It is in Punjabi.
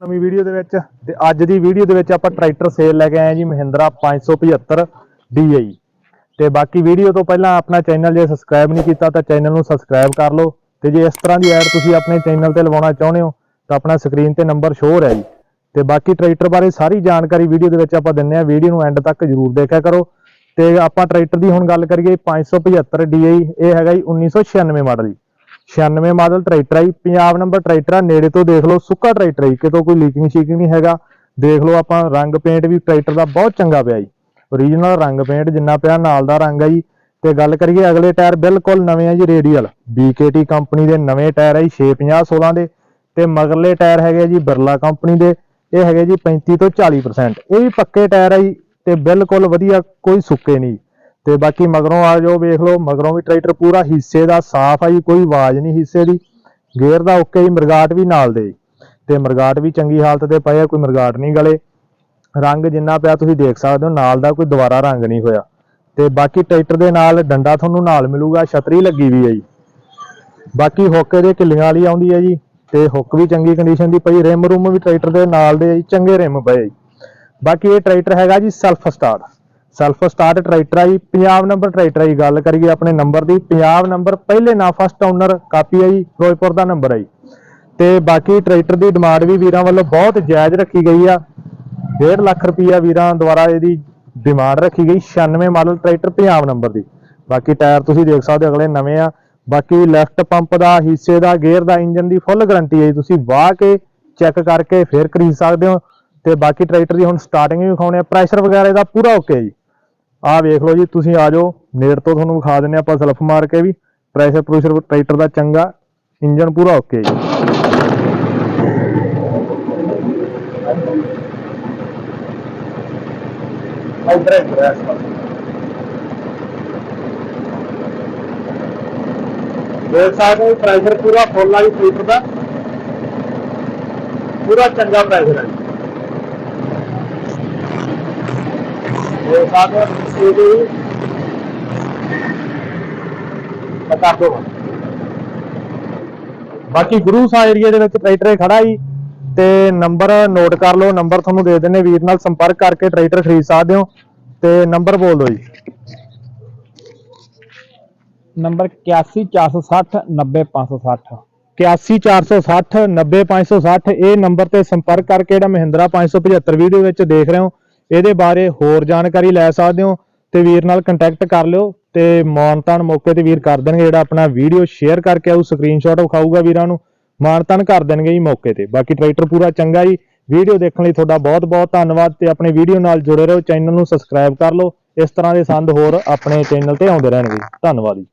ਨਵੀਂ ਵੀਡੀਓ ਦੇ ਵਿੱਚ ਤੇ ਅੱਜ ਦੀ ਵੀਡੀਓ ਦੇ ਵਿੱਚ ਆਪਾਂ ਟਰੈਕਟਰ ਸੇਲ ਲੈ ਕੇ ਆਏ ਜੀ ਮਹਿੰਦਰਾ 575 DI ਤੇ ਬਾਕੀ ਵੀਡੀਓ ਤੋਂ ਪਹਿਲਾਂ ਆਪਣਾ ਚੈਨਲ ਜੇ ਸਬਸਕ੍ਰਾਈਬ ਨਹੀਂ ਕੀਤਾ ਤਾਂ ਚੈਨਲ ਨੂੰ ਸਬਸਕ੍ਰਾਈਬ ਕਰ ਲਓ ਤੇ ਜੇ ਇਸ ਤਰ੍ਹਾਂ ਦੀ ਐਡ ਤੁਸੀਂ ਆਪਣੇ ਚੈਨਲ ਤੇ ਲਵਾਉਣਾ ਚਾਹੁੰਦੇ ਹੋ ਤਾਂ ਆਪਣਾ ਸਕਰੀਨ ਤੇ ਨੰਬਰ ਸ਼ੋਅ ਹੋ ਰਿਹਾ ਜੀ। ਤੇ ਬਾਕੀ ਟਰੈਕਟਰ ਬਾਰੇ ਸਾਰੀ ਜਾਣਕਾਰੀ ਵੀਡੀਓ ਦੇ ਵਿੱਚ ਆਪਾਂ ਦਿੰਨੇ ਆ ਵੀਡੀਓ ਨੂੰ ਐਂਡ ਤੱਕ ਜਰੂਰ ਦੇਖਿਆ ਕਰੋ। ਤੇ ਆਪਾਂ ਟਰੈਕਟਰ ਦੀ ਹੁਣ ਗੱਲ ਕਰੀਏ 575 DI ਇਹ ਹੈਗਾ ਜੀ 1996 ਮਾਡਲ ਜੀ। 96 ਮਾਡਲ ਟਰੈਕਟਰ ਹੈ ਜੀ ਪੰਜਾਬ ਨੰਬਰ ਟਰੈਕਟਰ ਆ ਨੇੜੇ ਤੋਂ ਦੇਖ ਲਓ ਸੁੱਕਾ ਟਰੈਕਟਰ ਹੈ ਜੀ, ਕਿਤੋਂ ਕੋਈ ਲੀਕਿੰਗ ਸ਼ੀਕਿੰਗ ਨਹੀਂ ਹੈਗਾ। ਦੇਖ ਲਓ ਆਪਾਂ ਰੰਗ ਪੇਂਟ ਵੀ ਟਰੈਕਟਰ ਦਾ ਬਹੁਤ ਚੰਗਾ ਪਿਆ ਜੀ। ਓਰੀਜਨਲ ਰੰਗ ਪੇਂਟ ਜਿੰਨਾ ਪਿਆ ਨਾਲ ਦਾ ਰੰਗ ਹੈ ਜੀ। ਤੇ ਗੱਲ ਕਰੀਏ ਅਗਲੇ ਟਾਇਰ ਬਿਲਕੁਲ ਨਵੇਂ ਆ ਜੀ ਰੇਡੀਅਲ। BKT ਕੰਪਨੀ ਦੇ ਨਵੇਂ ਟਾਇਰ ਆ ਜੀ 650 16 ਦੇ। ਤੇ ਮਗਰਲੇ ਟਾਇਰ ਹੈਗੇ ਜੀ ਬਿਰਲਾ ਕੰਪਨੀ ਦੇ। ਇਹ ਹੈਗੇ ਜੀ 35 ਤੋਂ 40% ਇਹ ਵੀ ਪੱਕੇ ਟਾਇਰ ਆ ਜੀ ਤੇ ਬਿਲਕੁਲ ਵਧੀਆ ਕੋਈ ਸੁੱਕੇ ਨਹੀਂ। ਤੇ ਬਾਕੀ ਮਗਰੋਂ ਆ ਜਾਓ, ਵੇਖ ਲਓ, ਮਗਰੋਂ ਵੀ ਟਰੈਕਟਰ ਪੂਰਾ ਹਿੱਸੇ ਦਾ, ਸਾਫ਼ ਆ ਜੀ, ਕੋਈ ਆਵਾਜ਼ ਨਹੀਂ ਹਿੱਸੇ ਦੀ। ਗੇਅਰ ਦਾ ਓਕੇ ਜੀ, ਮਰਗਾਟ ਵੀ ਨਾਲ ਦੇ। ਜੀ। ਤੇ ਮਰਗਾਟ ਵੀ ਚੰਗੀ ਹਾਲਤ ਤੇ ਪਏ ਆ, ਕੋਈ ਮਰਗਾਟ ਨਹੀਂ ਗਲੇ। ਰੰਗ ਜਿੰਨਾ ਪਿਆ ਤੁਸੀਂ ਦੇਖ ਸਕਦੇ ਹੋ, ਨਾਲ ਦਾ ਕੋਈ ਦੁਬਾਰਾ ਰੰਗ ਨਹੀਂ ਹੋਇਆ। ਤੇ ਬਾਕੀ ਟਰੈਕਟਰ ਦੇ ਨਾਲ ਡੰਡਾ ਤੁਹਾਨੂੰ ਨਾਲ ਮਿਲੂਗਾ, ਛਤਰੀ ਲੱਗੀ ਵੀ ਹੈ ਜੀ। ਬਾਕੀ ਹੁੱਕ ਦੇ ਕਿੱਲੀਆਂ ਵਾਲੀ ਆਉਂਦੀ ਹੈ ਜੀ, ਤੇ ਹੁੱਕ ਵੀ ਚੰਗੀ ਕੰਡੀਸ਼ਨ ਦੀ ਪਈ ਰਿਮ ਰੂਮ ਵੀ ਟਰੈਕਟਰ ਦੇ ਨਾਲ ਦੇ ਚੰਗੇ ਰਿਮ ਪਏ ਜੀ। ਬਾਕੀ ਇਹ ਟਰੈਕਟਰ ਹੈਗਾ ਜੀ self start self start tractor ਆ ਜੀ ਪੰਜਾਬ ਨੰਬਰ ਟਰੈਕਟਰ ਆ ਜੀ ਗੱਲ ਕਰੀਏ ਆਪਣੇ ਨੰਬਰ ਦੀ। ਪੰਜਾਬ ਨੰਬਰ ਪਹਿਲੇ ਨਾ ਫਸਟ ਓਨਰ ਕਾਪੀ ਆ ਜੀ ਫਿਰੋਜ਼ਪੁਰ ਦਾ ਨੰਬਰ ਆ ਜੀ ਤੇ ਬਾਕੀ ਟਰੈਕਟਰ ਦੀ ਡਿਮਾਂਡ ਵੀ ਵੀਰਾਂ ਵੱਲੋਂ ਬਹੁਤ ਜਾਇਜ਼ ਰੱਖੀ ਗਈ ਆ। 1.5 ਲੱਖ ਰੁਪਈਆ ਵੀਰਾਂ ਦੁਆਰਾ ਇਹਦੀ ਡਿਮਾਂਡ ਰੱਖੀ ਗਈ 96 ਮਾਡਲ ਟਰੈਕਟਰ ਪੰਜਾਬ ਨੰਬਰ ਦੀ। ਬਾਕੀ ਟਾਇਰ ਤੁਸੀਂ ਦੇਖ ਸਕਦੇ ਹੋ ਅਗਲੇ ਨਵੇਂ ਆ। ਬਾਕੀ ਲੈਫਟ ਪੰਪ ਦਾ, ਹਿੱਸੇ ਦਾ ਗੇਅਰ ਦਾ, ਇੰਜਨ ਦੀ ਫੁੱਲ ਗਾਰੰਟੀ ਹੈ ਜੀ। ਤੁਸੀਂ ਵਾਹ ਕੇ ਚੈੱਕ ਕਰਕੇ ਫੇਰ ਖਰੀਦ ਸਕਦੇ ਹੋ। ਤੇ ਬਾਕੀ ਟਰੈਕਟਰ ਦੀ ਹੁਣ ਸਟਾਰਟਿੰਗ ਵੀ ਵਿਖਾਉਣੇ ਆ। ਪ੍ਰੈਸ਼ਰ ਵਗੈਰਾ ਇਹਦਾ ਪੂਰਾ ਓਕੇ ਜੀ। ਆਹ ਵੇਖ ਲਓ ਜੀ, ਤੁਸੀਂ ਆ ਜਾਓ, ਨੇੜ ਤੋਂ ਤੁਹਾਨੂੰ ਵਿਖਾ ਦਿੰਨੇ ਆਪਾਂ ਸਲਫ ਮਾਰ ਕੇ ਵੀ। ਪ੍ਰੈਸ਼ਰ ਪ੍ਰੂਸ਼ਰ ਟਰੈਕਟਰ ਦਾ ਚੰਗਾ ਇੰਜਨ ਪੂਰਾ ਓਕੇ ਜੀ। ਦੇਖ ਸਕਦੇ ਹੋ ਪ੍ਰੈਸ਼ਰ ਪੂਰਾ ਫੁੱਲ ਆ ਜੀ ਟਰੈਕਟਰ ਦਾ। ਪੂਰਾ ਚੰਗਾ ਪ੍ਰੈਸ਼ਰ ਹੈ ਬਾਕੀ ਗੁਰੂ ਸਾਹਿਬ ਏਰੀਆ ਦੇ ਵਿੱਚ ਟਰੈਕਟਰ ਖੜਾ ਜੀ ਤੇ ਨੰਬਰ ਨੋਟ ਕਰ ਲਓ ਨੰਬਰ ਤੁਹਾਨੂੰ ਦੇ ਦਿੰਨੇ ਵੀਰ ਨਾਲ ਸੰਪਰਕ ਕਰਕੇ ਟਰੈਕਟਰ ਖਰੀਦ ਸਕਦੇ ਹੋ ਤੇ ਨੰਬਰ ਬੋਲ ਦਿਓ ਜੀ। ਨੰਬਰ 8146 90560 81460 90560 ਇਹ ਨੰਬਰ ਤੇ ਸੰਪਰਕ ਕਰਕੇ ਜਿਹੜਾ ਮਹਿੰਦਰਾ 575 ਵੀਡੀਓ ਵਿੱਚ ਦੇਖ ਰਹੇ ਹੋ ਇਹਦੇ ਬਾਰੇ ਹੋਰ ਜਾਣਕਾਰੀ ਲੈ ਸਕਦੇ ਹੋ ਤੇ ਵੀਰ ਨਾਲ ਕੰਟੈਕਟ ਕਰ ਲਿਓ ਤੇ ਮਾਨਤਾਨ ਮੌਕੇ ਤੇ ਵੀਰ ਕਰ ਦੇਣਗੇ ਜਿਹੜਾ ਆਪਣਾ ਵੀਡੀਓ ਸ਼ੇਅਰ ਕਰਕੇ ਆਊ ਸਕਰੀਨਸ਼ਾਟ ਵਿਖਾਊਗਾ ਵੀਰਾਂ ਨੂੰ। ਮਾਨਤਾਨ ਕਰ ਦੇਣਗੇ ਜੀ ਮੌਕੇ ਤੇ। ਬਾਕੀ ਟਰੈਕਟਰ ਪੂਰਾ ਚੰਗਾ ਜੀ। ਵੀਡੀਓ ਦੇਖਣ ਲਈ ਤੁਹਾਡਾ ਬਹੁਤ ਬਹੁਤ ਧੰਨਵਾਦ ਤੇ ਆਪਣੇ ਵੀਡੀਓ ਨਾਲ ਜੁੜੇ ਰਹੋ। ਚੈਨਲ ਨੂੰ ਸਬਸਕ੍ਰਾਈਬ ਕਰ ਲਓ। ਇਸ ਤਰ੍ਹਾਂ ਦੇ ਸੰਦ ਹੋਰ ਆਪਣੇ ਚੈਨਲ ਤੇ ਆਉਂਦੇ ਰਹਿਣਗੇ ਧੰਨਵਾਦ ਜੀ।